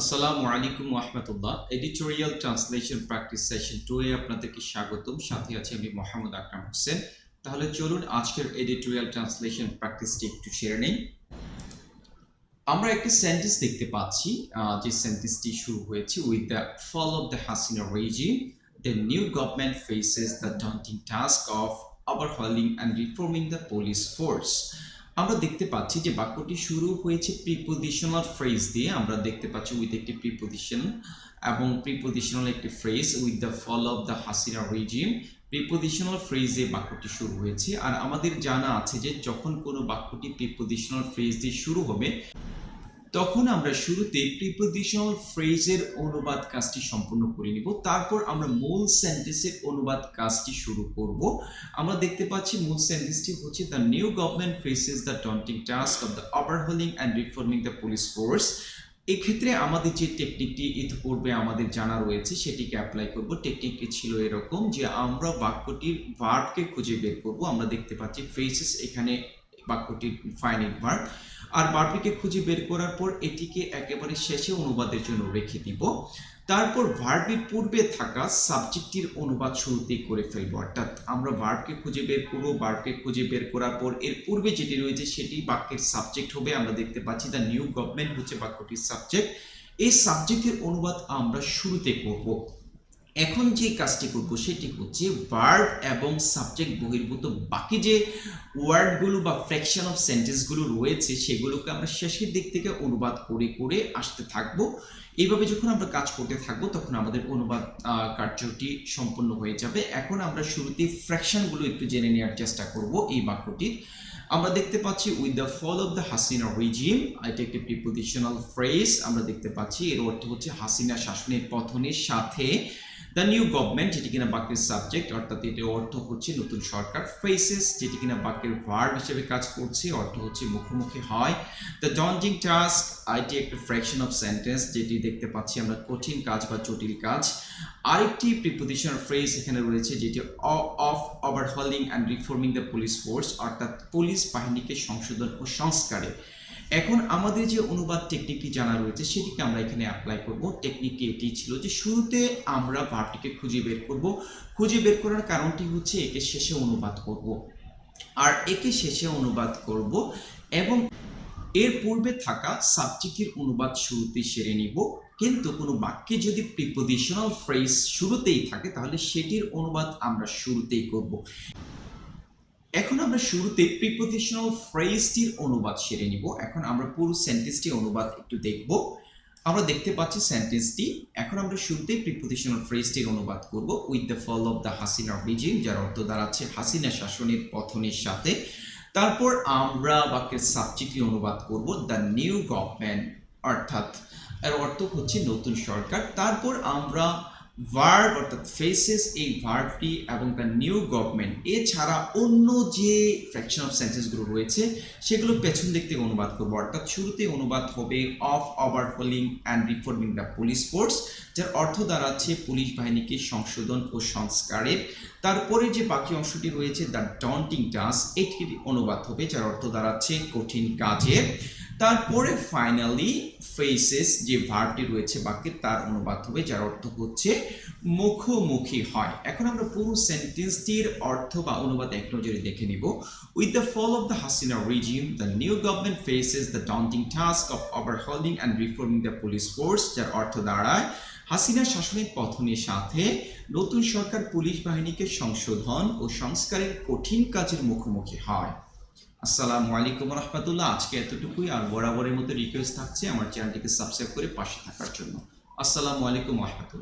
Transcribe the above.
আসসালামু আলাইকুম রহমতুল্লাহ editorial translation practice session two এ আপনাদেরকে স্বাগতম। সাথে আছি আমি মোহাম্মদ আকরাম হোসেন। তাহলে চলুন আজকের এডিটোরিয়াল ট্রান্সলেশন প্র্যাকটিসটি একটু সেরে নেই। আমরা একটি সেন্টেন্স দেখতে পাচ্ছি যে সেন্টেন্সটি শুরু হয়েছে with the fall of the Hasina regime the new government faces the daunting task of overhauling and reforming the police force আমরা দেখতে পাচ্ছি যে বাক্যটি শুরু হয়েছে প্রিপোজিশনাল ফ্রেজ দিয়ে। আমরা দেখতে পাচ্ছি উইথ একটি প্রিপোজিশন এবং প্রিপোজিশনাল একটি phrase with the fall of the Hasina regime prepositional ফ্রেজে বাক্যটি শুরু হয়েছে। আর আমাদের জানা আছে যে যখন কোনো বাক্যটি প্রিপোজিশনাল ফ্রেজ দিয়ে শুরু হবে তখন আমরা শুরুতে প্রিপোজিশনাল ফ্রেজের অনুবাদ কাজটি সম্পূর্ণ করে নিব। তারপর আমরা মূল সেন্টেন্সের অনুবাদ কাজটি শুরু করব। আমরা দেখতে পাচ্ছি মূল সেন্টেন্সটি হচ্ছে the new government faces the daunting task of the overhauling and reforming the police force এক্ষেত্রে আমাদের যে টেকনিকটি ইতিপূর্বে আমাদের জানা রয়েছে, সেটিকে অ্যাপ্লাই করব। টেকনিকটি ছিল এরকম যে, আমরা বাক্যটির ভার্বকে খুঁজে বের করব। আমরা দেখতে পাচ্ছি ফেসেস এখানে বাক্যটির ফাইনাইট ভার্ব আর ভার্বটিকে খুঁজে বের করার পর এটিকে একেবারে শেষে অনুবাদের জন্য রেখে দিব। তারপর ভার্বের পূর্বে থাকা সাবজেক্টটির অনুবাদ শুরুতেই করে ফেলব। অর্থাৎ আমরা ভার্বকে খুঁজে বের করব, ভার্বকে খুঁজে বের করার পর এর পূর্বে যেটি রয়েছে সেটি বাক্যের সাবজেক্ট হবে। আমরা দেখতে পাচ্ছি দ্য নিউ গভর্নমেন্ট হচ্ছে বাক্যটির সাবজেক্ট এই সাবজেক্টের অনুবাদ আমরা শুরুতে করব। এখন যে কাজটি করব সেটি হচ্ছে ভার্ব এবং সাবজেক্ট বহির্ভূত। বাকি যে ওয়ার্ডগুলো বা ফ্র্যাকশন অফ সেন্টেন্সগুলো রয়েছে, সেগুলোকে আমরা শেষের দিক থেকে অনুবাদ করে করে আসতে থাকব। এইভাবে যখন আমরা কাজ করতে থাকব, তখন আমাদের অনুবাদ কার্যটি সম্পূর্ণ হয়ে যাবে। এখন আমরা শুরুতে ফ্র্যাকশনগুলো একটু জেনে নেওয়ার চেষ্টা করব এই বাক্যটির। আমরা দেখতে পাচ্ছি with the fall of the Hasina regime এটা একটি প্রিপোজিশনাল ফ্রেজ আমরা দেখতে পাচ্ছি। এর অর্থ হচ্ছে হাসিনা শাসনের পথনের সাথে দ্য নিউ গভর্নমেন্ট যেটি কিনা বাক্যের সাবজেক্ট অর্থাৎ এটির অর্থ হচ্ছে নতুন সরকার ফেসেস যেটি কিনা বাক্যের ভার্ব হিসেবে কাজ করছে, অর্থ হচ্ছে মুখোমুখি হয়। দ্য ডন্টিং টাস্ক আইটি একটা ফ্র্যাকশন অফ সেন্টেন্স যেটি দেখতে পাচ্ছি আমরা কঠিন কাজ বা জটিল কাজ। আরেকটি প্রিপোজিশনাল ফ্রেজ এখানে রয়েছে, যেটি of overhauling and reforming the police force অর্থাৎ পুলিশ বাহিনীকে সংশোধন ও সংস্কারে। এখন আমাদের যে অনুবাদ টেকনিকটি জানা রয়েছে, সেটিকে আমরা এখানে অ্যাপ্লাই করব। টেকনিকটি এটি ছিল যে শুরুতে আমরা ভার্বটিকে খুঁজে বের করব। খুঁজে বের করার কারণটি হচ্ছে একে শেষে অনুবাদ করব। আর একে শেষে অনুবাদ করব এবং এর পূর্বে থাকা সাবজেক্টের অনুবাদ শুরুতেই সেরে নিব। কিন্তু কোনো বাক্যে যদি প্রিপোজিশনাল ফ্রেজ শুরুতেই থাকে, তাহলে সেটির অনুবাদ আমরা শুরুতেই করব। এখন আমরা শুরুতে প্রিপোজিশনাল ফ্রেজটির অনুবাদ সেরে নিব। এখন আমরা পুরো সেন্টেন্সটি অনুবাদ একটু দেখব। আমরা দেখতে পাচ্ছি সেন্টেন্সটি এখন আমরা শুরুতে প্রিপোজিশনাল ফ্রেজটির অনুবাদ করব with the fall of the Hasina regime যার অর্থ দাঁড়াচ্ছে হাসিনা শাসনের পথনের সাথে। তারপর আমরা বাক্যের সাবজেক্টটি অনুবাদ করব দ্য নিউ গভর্নমেন্ট অর্থাৎ, এর অর্থ হচ্ছে নতুন সরকার। তারপর আমরা ভার্ব অর্থাৎ ফেসেস এই ভার্বটি এবং দ্য নিউ গভর্নমেন্ট এছাড়া অন্য যে ফ্র্যাকশন অফ সেন্টেন্সগুলো রয়েছে, সেগুলো পেছন দিক থেকে অনুবাদ করব। অর্থাৎ শুরুতে অনুবাদ হবে of overhauling and reforming the police force যার অর্থ দাঁড়াচ্ছে পুলিশ বাহিনীকে সংশোধন ও সংস্কারের। তারপরে যে বাকি অংশটি রয়েছে দ্য ডন্টিং টাস্ক এটির অনুবাদ হবে, যার অর্থ দাঁড়াচ্ছে কঠিন কাজের। তারপরে ফাইনালি ফেসেস যে ভার্বটি রয়েছে বাক্যের, তার অনুবাদ হবে, যার অর্থ হচ্ছে মুখোমুখি হয়। এখন আমরা পুরো সেন্টেন্সটির অর্থ বা অনুবাদ এক নজরে দেখে নিব। With the fall of the Hasina regime the new government faces the daunting task of overhauling and reforming the police force যার অর্থ দাঁড়ায় হাসিনা শাসনের পথনের সাথে নতুন সরকার, পুলিশ বাহিনীকে সংশোধন ও সংস্কারের কঠিন কাজের মুখোমুখি হয়। আসসালামু আলাইকুম রহমতুল্লাহ। আজকে এতটুকুই, আর বরাবরের মতো রিকোয়েস্ট থাকছে আমার চ্যানেলটিকে সাবস্ক্রাইব করে পাশে থাকার জন্য। আসসালামু আলাইকুম রহমতুল্লাহ।